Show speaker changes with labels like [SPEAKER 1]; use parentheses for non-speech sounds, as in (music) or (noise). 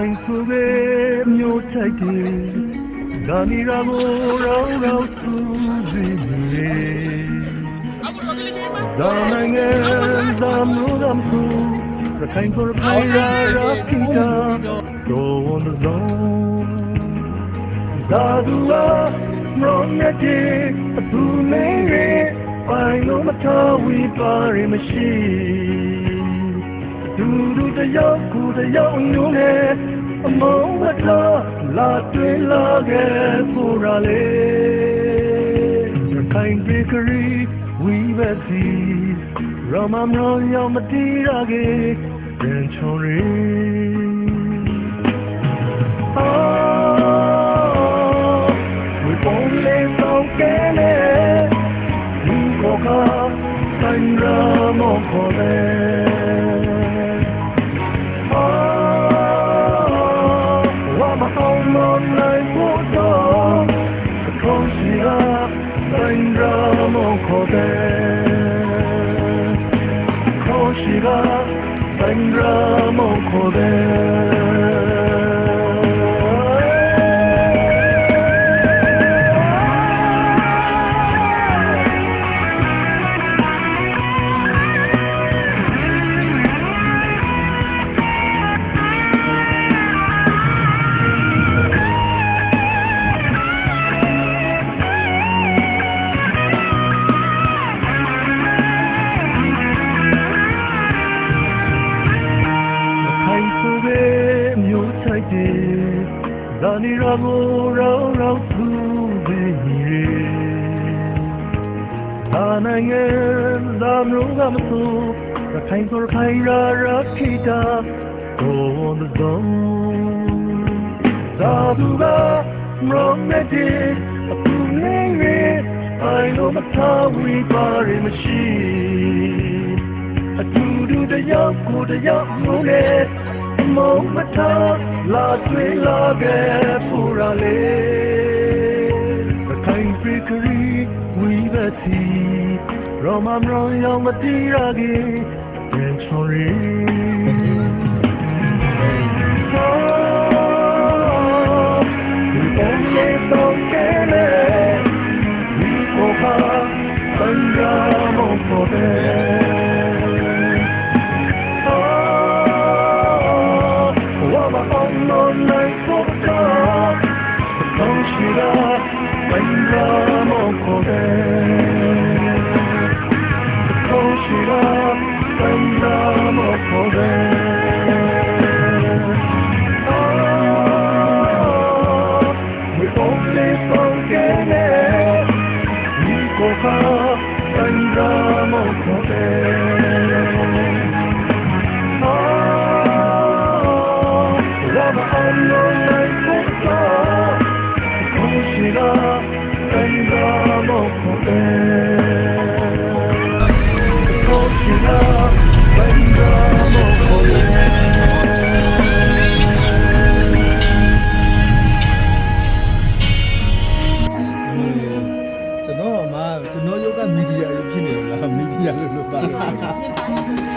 [SPEAKER 1] ရခိုင်ဆိုပဲမျိုးထိုက်တယ်ဒါနီရာကိုရောင်းရောင်းသူစီနေဒါနိုင်ငံဒါမျိုးကမသူရခိုင်ကိုခိုင်ရာရာခိတာတော့ဝန်တော့ဒါဒူလာမရောမြတ် ဒူဒူတယောက်ကူတယောက်ညုံးနေအမောင်းမလာလာတွေ့လာခဲ့ပူရလေရခိုင်ဘေကရီဝီဘက်စီရမမရောရောက်မတီးရခဲ့ပြန်ချုံရီအာဝီပုံလေးဆောင်ကဲနေဒီကောကဆိုင်ရမောခေါ်တယ် Bendramo Kodet မျိုးထိုက်တယ်ဒါနီရာကိုရောင်းရောင်းသူပဲညီအာနိုင်ငံဒါမျိုးကမဆိုရခိုင်ကိုခိုင်ရာရာခိတာကိုဝန်တော့သာဒူကမရောမက်တီအပူနေရအိုင်လိုမထားဝီပါရမရှိအတူတူတယောက်ကိုတယောက်လုံးနဲ့ မုံမထားလာတွေ့လာခဲ့ပူရလေအခိုင်ပရိကရီဝီဘစီရောမမရောယောင်မတီးရကြီးပြန်ချော်ရီ Thank you. 你发 (laughs)